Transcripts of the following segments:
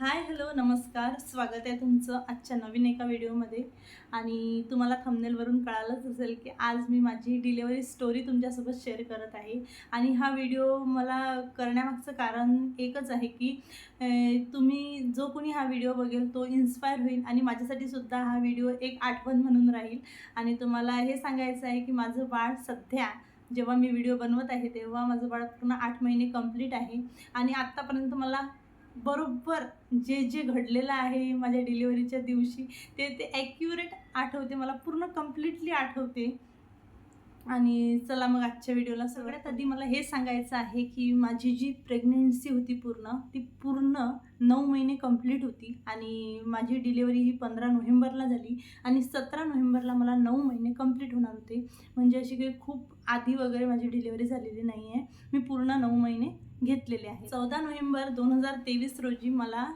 Hi hello नमस्कार. स्वागत आहे तुमचं आजच्या नवीन एका व्हिडिओमध्ये. आणि तुम्हाला थंबनेलवरून कळालंच असेल की आज मी माझी डिलेवरी स्टोरी तुमच्यासोबत शेअर करत आहे. आणि हा व्हिडिओ मला करण्यामागचं कारण एकच आहे की तुम्ही जो कोणी हा व्हिडिओ बघेल तो इन्स्पायर होईल आणि माझ्यासाठी सुद्धा हा व्हिडिओ एक आठवण म्हणून राहील. आणि तुम्हाला हे सांगायचं आहे की माझं बाळ सध्या जेव्हा मी व्हिडिओ बनवत आहे तेव्हा माझं बाळ पूर्ण आठ महिने कंप्लीट आहे. आणि आत्तापर्यंत मला बरोबर जे जे घडलेलं आहे माझ्या डिलिव्हरीच्या दिवशी ते ते ॲक्युरेट आठवते मला पूर्ण कम्प्लिटली आठवते. आणि चला मग आजच्या व्हिडिओला सगळ्यात आधी मला हे सांगायचं आहे की माझी जी प्रेग्नेन्सी होती पूर्ण ती पूर्ण नऊ महिने कंप्लीट होती आणि माझी डिलिव्हरी ही पंधरा नोव्हेंबरला झाली आणि सतरा नोव्हेंबरला मला नऊ महिने कंप्लीट होणार होते. म्हणजे अशी काही खूप आधी वगैरे माझी डिलिव्हरी झालेली नाही आहे मी पूर्ण नऊ महिने घेतलेले आहे चौदा नोव्हेंबर दोन हजार तेवीस रोजी मला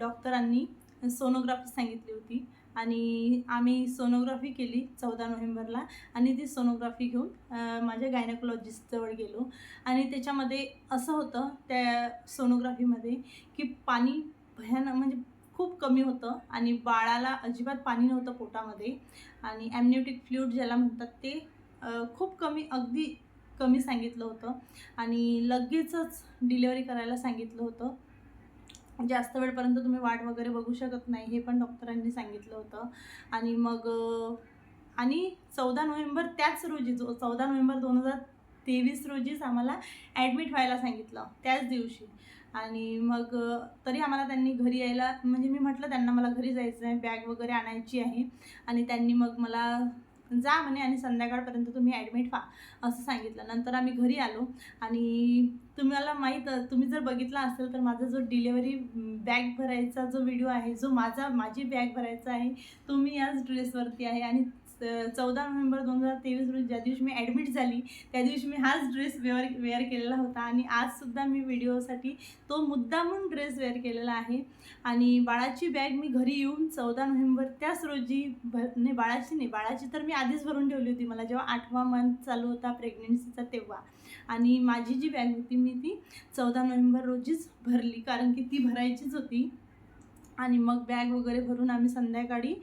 डॉक्टरांनी सोनोग्राफी सांगितली होती आणि आम्ही सोनोग्राफी केली चौदा नोव्हेंबरला आणि ती सोनोग्राफी घेऊन माझ्या गायनकोलॉजिस्टजवळ गेलो. आणि त्याच्यामध्ये असं होतं त्या सोनोग्राफीमध्ये की पाणी भयानक म्हणजे खूप कमी होतं आणि बाळाला अजिबात पाणी नव्हतं पोटामध्ये. आणि ॲमन्युटिक फ्लूइड ज्याला म्हणतात ते खूप कमी अगदी कमी सांगितलं होतं. आणि लगेचच डिलेवरी करायला सांगितलं होतं. जास्त वेळपर्यंत तुम्ही वाट वगैरे बघू शकत नाही हे पण डॉक्टरांनी सांगितलं होतं. आणि मग आणि चौदा नोव्हेंबर त्याच रोजी जो चौदा नोव्हेंबर दोन हजार तेवीस रोजीच आम्हाला ॲडमिट व्हायला सांगितलं त्याच दिवशी. आणि मग तरी आम्हाला त्यांनी घरी यायला म्हणजे मी म्हटलं त्यांना मला घरी जायचं आहे बॅग वगैरे आणायची आहे. आणि त्यांनी मग मला जा म्हणे आणि संध्याकाळपर्यंत तुम्ही ॲडमिट व्हा असं सांगितलं. नंतर आम्ही घरी आलो आणि तुम्हाला माहीत तुम्ही जर बघितला असेल तर माझा जो डिलेवरी बॅग भरायचा जो व्हिडिओ आहे जो माझा माझी बॅग भरायचा आहे तो मी याच ड्रेसवरती आहे आणि चौदा नोव्हेंबर दोन हजार तेवीस रोजी ज्या दिवशी मी ॲडमिट झाली त्या दिवशी मी हाच ड्रेस वेअर वेअर केलेला होता. आणि आजसुद्धा मी व्हिडिओसाठी तो मुद्दामून ड्रेस वेअर केलेला आहे. आणि बाळाची बॅग मी घरी येऊन चौदा नोव्हेंबर त्याच रोजी भर नाही बाळाची नाही बाळाची तर मी आधीच भरून ठेवली होती. मला जेव्हा आठवा मंथ चालू होता प्रेग्नेन्सीचा तेव्हा. आणि माझी जी बॅग होती मी ती चौदा नोव्हेंबर रोजीच भरली. कारण की ती भरायचीच होती. आणि मग बॅग वगैरे भरून आम्ही संध्याकाळी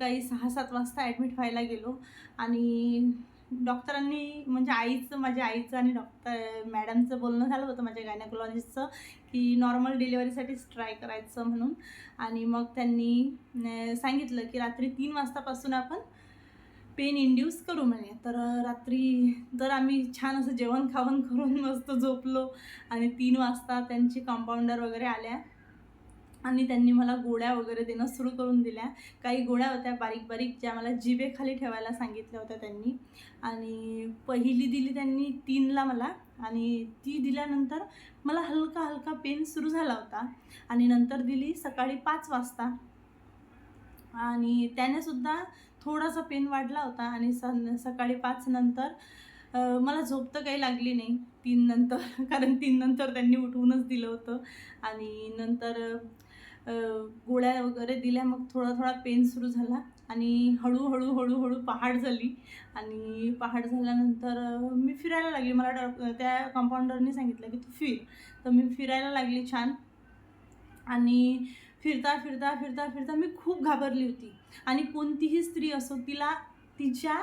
काही सहा सात वाजता ॲडमिट व्हायला गेलो. आणि डॉक्टरांनी म्हणजे आईचं माझ्या आईचं आणि डॉक्टर मॅडमचं बोलणं झालं होतं माझ्या गायनॅकोलॉजिस्टचं की नॉर्मल डिलेवरीसाठीच ट्राय करायचं म्हणून. आणि मग त्यांनी सांगितलं की रात्री तीन वाजतापासून आपण पेन इंड्यूस करू म्हणे. तर रात्री तर आम्ही छान असं जेवण खावण करून मस्त झोपलो. आणि तीन वाजता त्यांची कंपाऊंडर वगैरे आल्या. आणि त्यांनी मला गोळ्या वगैरे देणं सुरू करून दिल्या. काही गोळ्या होत्या बारीक बारीक ज्या मला जिभेखाली ठेवायला सांगितल्या होत्या त्यांनी. आणि पहिली दिली त्यांनी तीनला मला. आणि ती दिल्यानंतर मला हलका हलका पेन सुरू झाला होता. आणि नंतर दिली सकाळी पाच वाजता. आणि त्यानेसुद्धा थोडासा पेन वाढला होता. आणि सं सकाळी पाच नंतर मला झोप तर काही लागली नाही. तीन नंतर कारण तीन नंतर त्यांनी उठवूनच दिलं होतं. आणि नंतर गोळ्या वगैरे दिल्या मग थोडा थोडा पेन सुरू झाला आणि हळूहळू हळूहळू पहाड झाली. आणि पहाड झाल्यानंतर मी फिरायला लागली. मला डॉ त्या कंपाऊंडरनी सांगितलं की तू फिर. तर मी फिरायला लागली छान. आणि फिरता फिरता फिरता फिरता मी खूप घाबरली होती. आणि कोणतीही स्त्री असो तिला तिच्या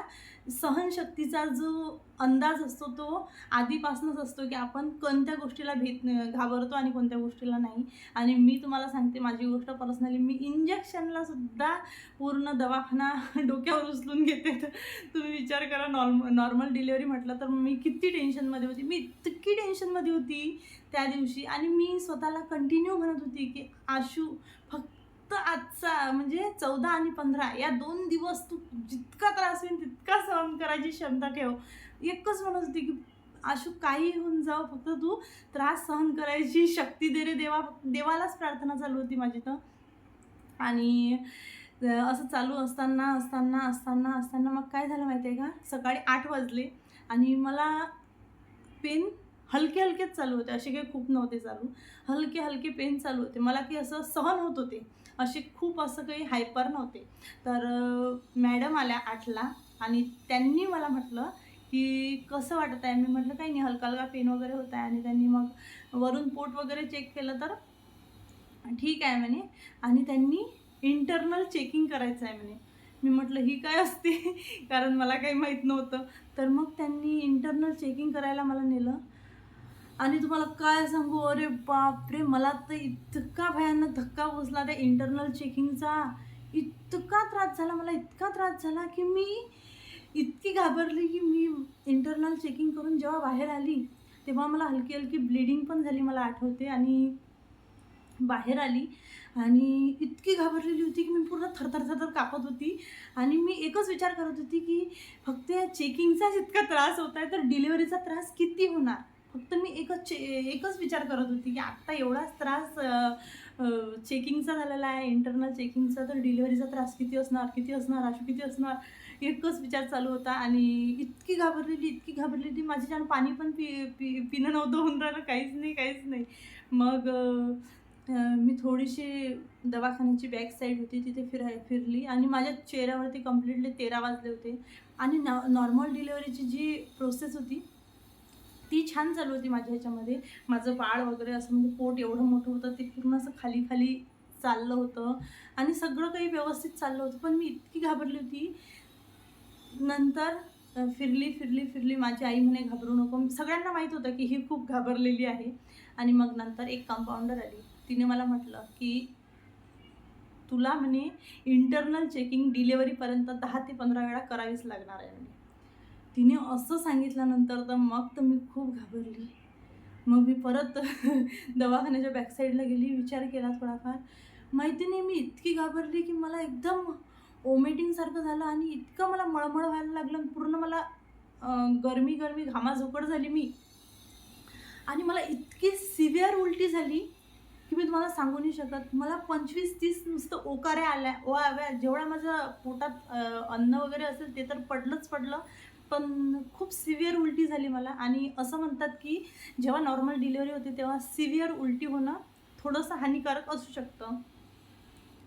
सहनशक्तीचा जो अंदाज असतो तो आधीपासूनच असतो की आपण कोणत्या गोष्टीला भेट घाबरतो आणि कोणत्या गोष्टीला नाही. आणि मी तुम्हाला सांगते माझी गोष्ट पर्सनली मी इंजेक्शनला सुद्धा पूर्ण दवाखाना डोक्यावर उचलून घेते. तर तुम्ही विचार करा नॉर्म नॉर्मल डिलेवरी म्हटलं तर मी किती टेन्शनमध्ये होती. मी इतकी टेन्शनमध्ये होती त्या दिवशी. आणि मी स्वतःला कंटिन्यू म्हणत होती की आशू फक्त फक्त आजचा म्हणजे चौदा आणि पंधरा या दोन दिवस तू जितका त्रास होईल तितका सहन करायची क्षमता ठेव. एकच म्हणत होती की आशू काही होऊन जाऊ फक्त तू त्रास सहन करायची शक्ती दे रे देवा देवालाच प्रार्थना चालू होती माझी तर. आणि असं चालू असताना असताना असताना असताना मग काय झालं माहिती आहे का? सकाळी आठ वाजले आणि मला पेन हलके हलकेच चालू होते असे काही खूप नव्हते चालू. हलके हलके पेन चालू होते. मला की असं सहन होत होते. असे खूप असं काही हायपर नव्हते. तर मॅडम आल्या आठला आणि त्यांनी मला म्हटलं की कसं वाटत आहे? मी म्हटलं काही नाही हलका हलका पेन वगैरे होत आहे. आणि त्यांनी मग वरून पोट वगैरे चेक केलं तर ठीक आहे म्हणे. आणि त्यांनी इंटरनल चेकिंग करायचं आहे म्हणे. मी म्हटलं ही काय असते? कारण मला काही माहीत नव्हतं. तर मग त्यांनी इंटरनल चेकिंग करायला मला नेलं. आणि तुम्हाला काय सांगू? अरे बापरे मला तर इतका भयानक धक्का बसला त्या इंटरनल चेकिंगचा इतका त्रास झाला मला इतका त्रास झाला की मी इतकी घाबरली की मी इंटरनल चेकिंग करून जेव्हा बाहेर आली तेव्हा मला हलकी हलकी ब्लिडिंग पण झाली मला आठवते. आणि बाहेर आली आणि इतकी घाबरलेली होती की मी पूर्ण थरथर थरथर कापत होती. आणि मी एकच विचार करत होती की फक्त या चेकिंगचाच इतका त्रास होत आहे तर डिलिव्हरीचा त्रास किती होणार? फक्त मी एकच चे एकच विचार करत होती की आत्ता एवढाच त्रास चेकिंगचा झालेला आहे इंटरनल चेकिंगचा तर डिलिव्हरीचा त्रास किती असणार किती असणार आशू किती असणार एकच विचार चालू होता आणि इतकी घाबरलेली इतकी घाबरलेली माझी छान पाणी पण पि पि पिणं नव्हतं होऊन राहिलं काहीच नाही काहीच नाही. मग मी थोडीशी दवाखान्याची बॅक साईड होती तिथे फिराय फिरली आणि माझ्या चेहऱ्यावरती कम्प्लिटली तेरा वाजले होते. आणि नॉ नॉर्मल डिलिव्हरीची जी प्रोसेस होती ती छान चालू होती माझ्या ह्याच्यामध्ये. माझं बाळ वगैरे असं म्हणजे पोट एवढं मोठं होतं ते पूर्ण असं खाली खाली चाललं होतं. आणि सगळं काही व्यवस्थित चाललं होतं पण मी इतकी घाबरली होती. नंतर फिरली फिरली फिरली. माझी आई म्हणे घाबरू नको. सगळ्यांना माहीत होतं की ही खूप घाबरलेली आहे. आणि मग नंतर एक कंपाऊंडर आली. तिने मला म्हटलं की तुला म्हणे इंटरनल चेकिंग डिलेवरीपर्यंत दहा ते पंधरा वेळा करावीच लागणार आहे म्हणे. तिने असं सांगितल्यानंतर तर मग तर मी खूप घाबरली. मग मी परत दवाखान्याच्या बॅकसाईडला गेली विचार केला थोडाफार. माहिती नाही मी इतकी घाबरली की मला एकदम ओमेटिंगसारखं झालं आणि इतकं मला मळमळ व्हायला लागलं पूर्ण मला गरमी गरमी घामाझोकड झाली मी. आणि मला इतकी सिव्हिअर उलटी झाली की मी तुम्हाला सांगू नाही शकत. मला पंचवीस तीस नुसतं ओकाऱ्या आल्या ओ आव्या जेवढा माझ्या पोटात अन्न वगैरे असेल ते तर पडलंच पडलं. पण खूप सिव्हिअर उलटी झाली मला. आणि असं म्हणतात की जेव्हा नॉर्मल डिलिव्हरी होते तेव्हा सिव्हिअर उलटी होणं थोडंसं हानिकारक असू शकतं.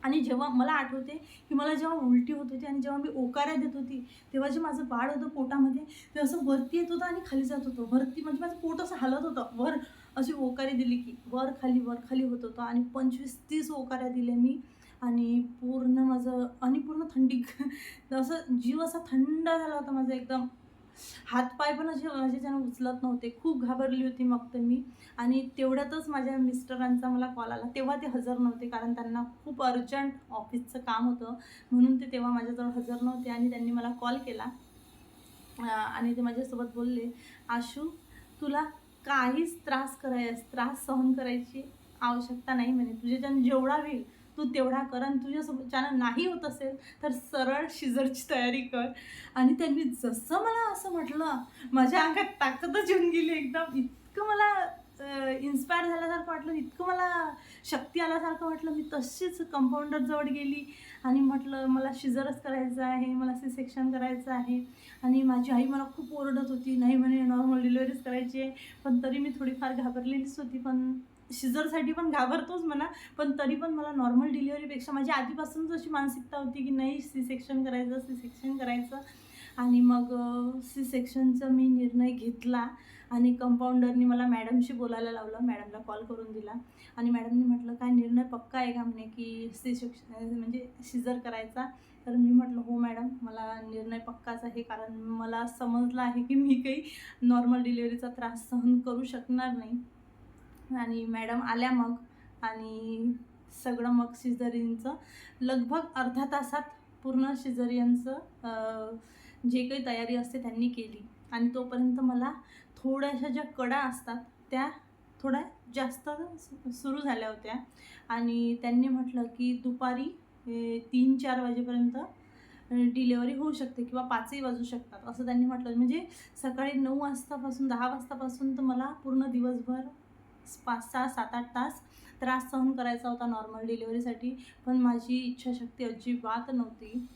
आणि जेव्हा मला आठवते की मला जेव्हा उलटी होत होती आणि जेव्हा मी ओकाऱ्या देत होती तेव्हा जे माझं बाळ होतं पोटामध्ये ते असं वरती येत होतं आणि खाली जात होतं. वरती म्हणजे माझं पोट असं हलत होतं. वर अशी ओकारी दिली की वर खाली वर खाली होत होतं. आणि पंचवीस तीस ओकाऱ्या दिल्या मी. आणि पूर्ण माझं आणि पूर्ण थंडी असं जीव असा थंड झाला होता माझा एकदम. हातपाय पण असे माझ्याच्यानं उचलत नव्हते. खूप घाबरली होती मग तर मी. आणि तेवढ्यातच माझ्या मिस्टरांचा मला कॉल आला. तेव्हा ते हजर नव्हते कारण त्यांना खूप अर्जंट ऑफिसचं काम होतं. म्हणून ते तेव्हा माझ्याजवळ हजर नव्हते आणि त्यांनी मला कॉल. केला आणि ते माझ्यासोबत बोलले आशू तुला काहीच त्रास कराय त्रास सहन करायची आवश्यकता नाही म्हणे. तुझ्याच्यानं जेवढा होईल तू तेवढा कर आणि तुझ्यासोबतच्यानं नाही होत असेल तर सरळ शिजरची तयारी कर. आणि त्यांनी जसं मला असं म्हटलं माझ्या अंगात ताकदच येऊन गेली एकदम. इतकं मला इन्स्पायर झाल्यासारखं वाटलं इतकं मला शक्ती आल्यासारखं वाटलं. मी तशीच कंपाऊंडरजवळ गेली आणि म्हटलं मला शिजरच करायचं आहे मला सी सेक्शन करायचं आहे. आणि माझी आई मला खूप ओरडत होती नाही म्हणे नॉर्मल डिलिव्हरीच करायची आहे. पण तरी मी थोडीफार घाबरलेलीच होती पण शिजरसाठी पण घाबरतोच म्हणा पण तरी पण मला नॉर्मल डिलिव्हरीपेक्षा माझ्या आधीपासूनच अशी मानसिकता होती की नाही सी सेक्शन करायचं सी सेक्शन करायचं. आणि मग सी सेक्शनचा मी निर्णय घेतला आणि कंपाऊंडरनी मला मॅडमशी बोलायला लावलं. मॅडमला कॉल करून दिला. आणि मॅडमनी म्हटलं काय निर्णय पक्का आहे का म्हणे की सी सेक्शन म्हणजे शिजर करायचा? तर मी म्हटलं हो मॅडम मला निर्णय पक्काच आहे कारण मला समजलं आहे की मी काही नॉर्मल डिलिव्हरीचा त्रास सहन करू शकणार नाही. आणि मॅडम आल्या मग आणि सगळं मग शिजरियनचं लगभग अर्धा तासात पूर्ण शिजरियनचं जे काही तयारी असते त्यांनी केली. आणि तोपर्यंत मला थोड्याशा ज्या कडा असतात त्या थोड्या जास्त सुरू झाल्या होत्या. आणि त्यांनी म्हटलं की दुपारी तीन चार वाजेपर्यंत डिलेवरी होऊ शकते किंवा पाचही वाजू शकतात. असं त्यांनी म्हटलं. म्हणजे सकाळी नऊ वाजतापासून दहा वाजतापासून तर मला पूर्ण दिवसभर पाच सहा सात आठ तास त्रास सहन करायचा होता नॉर्मल डिलिव्हरीसाठी पण माझी इच्छाशक्ती अजिबात नव्हती.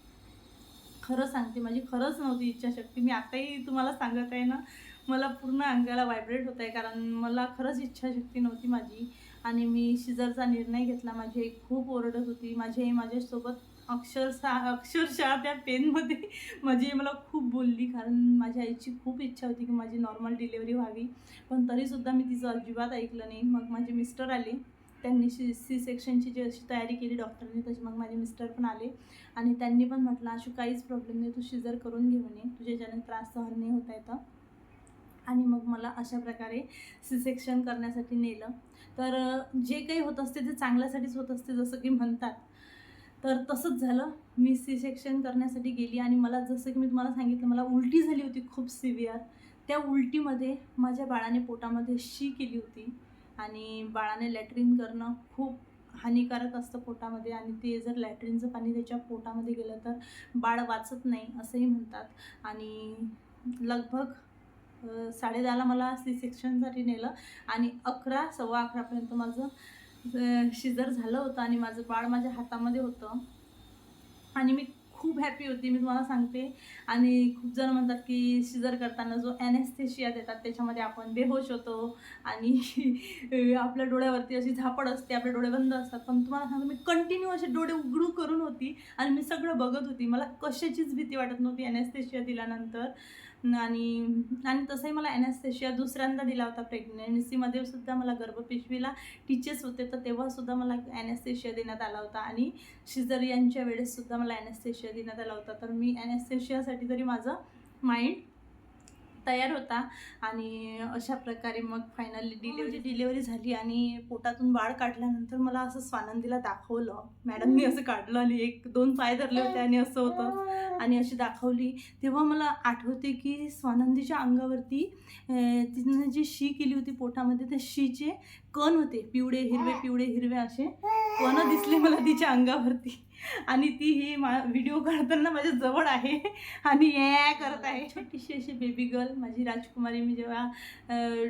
खरं सांगते माझी खरंच नव्हती इच्छाशक्ती. मी आताही तुम्हाला सांगत आहे ना मला पूर्ण अंगाला व्हायब्रेट होत आहे कारण मला खरंच इच्छाशक्ती नव्हती माझी. आणि मी शिजरचा निर्णय घेतला. माझी आई खूप ओरडत होती. माझी आई माझ्यासोबत अक्षरशः अक्षरशः त्या पेनमध्ये माझी आई मला खूप बोलली कारण माझ्या आईची खूप इच्छा होती की माझी नॉर्मल डिलेवरी व्हावी. पण तरीसुद्धा मी तिचं अजिबात ऐकलं नाही. मग माझे मिस्टर आले. त्यांनी सी सी सेक्शनची जी अशी तयारी केली डॉक्टरने तशी मग माझे मिस्टर पण आले. आणि त्यांनी पण म्हटलं अशी काहीच प्रॉब्लेम नाही. तू शिजर करून घेऊन ये तुझ्याच्याने त्रास सहन नाही होता येतं. आणि मग मला अशा प्रकारे सी सेक्शन करण्यासाठी नेलं. तर जे काही होत असते ते चांगल्यासाठीच होत असते जसं की म्हणतात तर तसंच झालं. मी सी सेक्शन करण्यासाठी गेली आणि मला जसं की मी तुम्हाला सांगितलं मला उलटी झाली होती खूप सिव्हिअर त्या उलटीमध्ये माझ्या बाळाने पोटामध्ये शी केली होती आणि बाळाने लॅट्रिन करणं खूप हानिकारक असतं पोटामध्ये आणि ते जर लॅट्रिनचं पाणी त्याच्या पोटामध्ये गेलं तर बाळ वाचत नाही असंही म्हणतात. आणि लगभग साडे दहाला मला सी सेक्शनसाठी नेलं आणि अकरा सव्वा अकरापर्यंत माझं शिजर झालं होतं आणि माझं बाळ माझ्या हातामध्ये होतं. आणि मी खूप हॅपी होती मी तुम्हाला सांगते. आणि खूप जण म्हणतात की शिजर करताना जो ॲनेस्थेशिया देतात त्याच्यामध्ये आपण बेहोश होतो. आणि आपल्या डोळ्यावरती अशी झापड असते आपले डोळे बंद असतात. पण तुम्हाला सांगतो मी कंटिन्यू असे डोळे उघडू करून होती आणि मी सगळं बघत होती. मला कशाचीच भीती वाटत नव्हती ॲनेस्थेशिया दिल्यानंतर. आणि आणि तसंही मला ॲनेस्थेशिया दुसऱ्यांदा दिला होता प्रेग्नेन्सीमध्ये सुद्धा मला गर्भपिशवीला टीचर्स होते तर तेव्हासुद्धा मला ॲनेस्थेशिया देण्यात आला होता. आणि शिजरियांच्या वेळेससुद्धा मला ॲनेस्थेशिया देण्यात आला होता. तर मी ॲनेस्थेशियासाठी तरी माझं माइंड तयार होता आणि अशा प्रकारे मग फायनली डिलेवरी डिलेवरी झाली आणि पोटातून बाळ काढल्यानंतर मला असं स्वानंदीला दाखवलं. मॅडमनी असं काढलं आणि एक दोन पाय धरले होते आणि असं होतं. आणि अशी दाखवली. तेव्हा मला आठवते की स्वानंदीच्या अंगावरती तिनं जी शी केली होती पोटामध्ये त्या शीचे कण होते. पिवळे हिरवे पिवळे हिरवे असे कण दिसले मला तिच्या अंगावरती. आणि ती ही मा व्हिडिओ काढताना माझ्या जवळ आहे. आणि या करत आहे. छोटीशी अशी बेबी गर्ल माझी राजकुमारी मी जेव्हा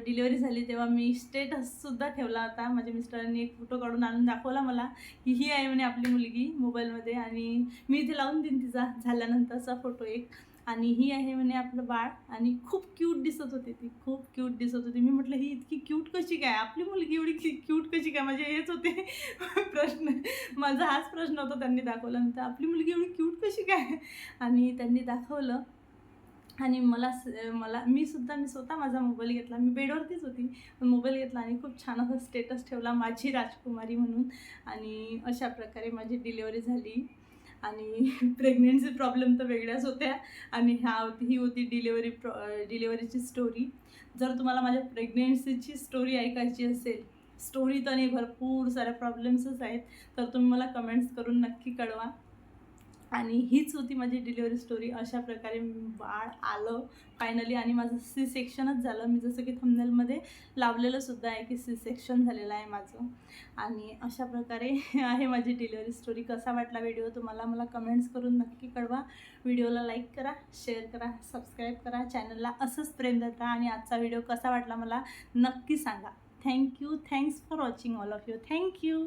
डिलिव्हरी झाली तेव्हा मी स्टेटससुद्धा ठेवला होता. माझ्या मिस्टरांनी एक फोटो काढून आणून दाखवला मला की ही आहे म्हणे आपली मुलगी मोबाईलमध्ये आणि मी इथे लावून देईन तिचा झाल्यानंतरचा फोटो एक. आणि ही आहे म्हणे आपलं बाळ. आणि खूप क्यूट दिसत होती ती. खूप क्यूट दिसत होती. मी म्हटलं ही इतकी क्यूट कशी काय? आपली मुलगी एवढी क्यूट कशी काय? म्हणजे हेच होते प्रश्न. माझा हाच प्रश्न होता त्यांनी दाखवल्यानंतर आपली मुलगी एवढी क्यूट कशी काय? आणि त्यांनी दाखवलं. आणि मला स- मला मी सुद्धा मी स्वतः माझा मोबाईल घेतला. मी बेडवरतीच होती. पण मोबाईल घेतला आणि खूप छान असा स्टेटस ठेवला. माझी राजकुमारी म्हणून. आणि अशा प्रकारे माझी डिलेवरी झाली. आणि प्रेग्नेन्सी प्रॉब्लेम तर वेगळ्याच होत्या. आणि ह्या होती ही होती डिलेवरी प्रॉ डिलेवरीची स्टोरी जर तुम्हाला माझ्या प्रेग्नेन्सीची स्टोरी ऐकायची असेल स्टोरी तर नाही भरपूर साऱ्या प्रॉब्लेम्सच आहेत. तर तुम्ही मला कमेंट्स करून नक्की कळवा. आणि हीच होती माझी डिलिव्हरी स्टोरी अशा प्रकारे बाळ आलं फायनली आणि माझं सी सेक्शनच झालं. मी जसं की थंबनेलमध्ये लावलेलं सुद्धा आहे की सी सेक्शन झालेलं आहे माझं. आणि अशा प्रकारे आहे माझी डिलिव्हरी स्टोरी कसा वाटला व्हिडिओ तुम्हाला मला कमेंट्स करून नक्की कळवा. व्हिडिओला लाईक करा शेअर करा सबस्क्राईब करा. चॅनलला असंच प्रेम देता आणि आजचा व्हिडिओ कसा वाटला मला नक्की सांगा. Thank you thanks for watching all of you thank you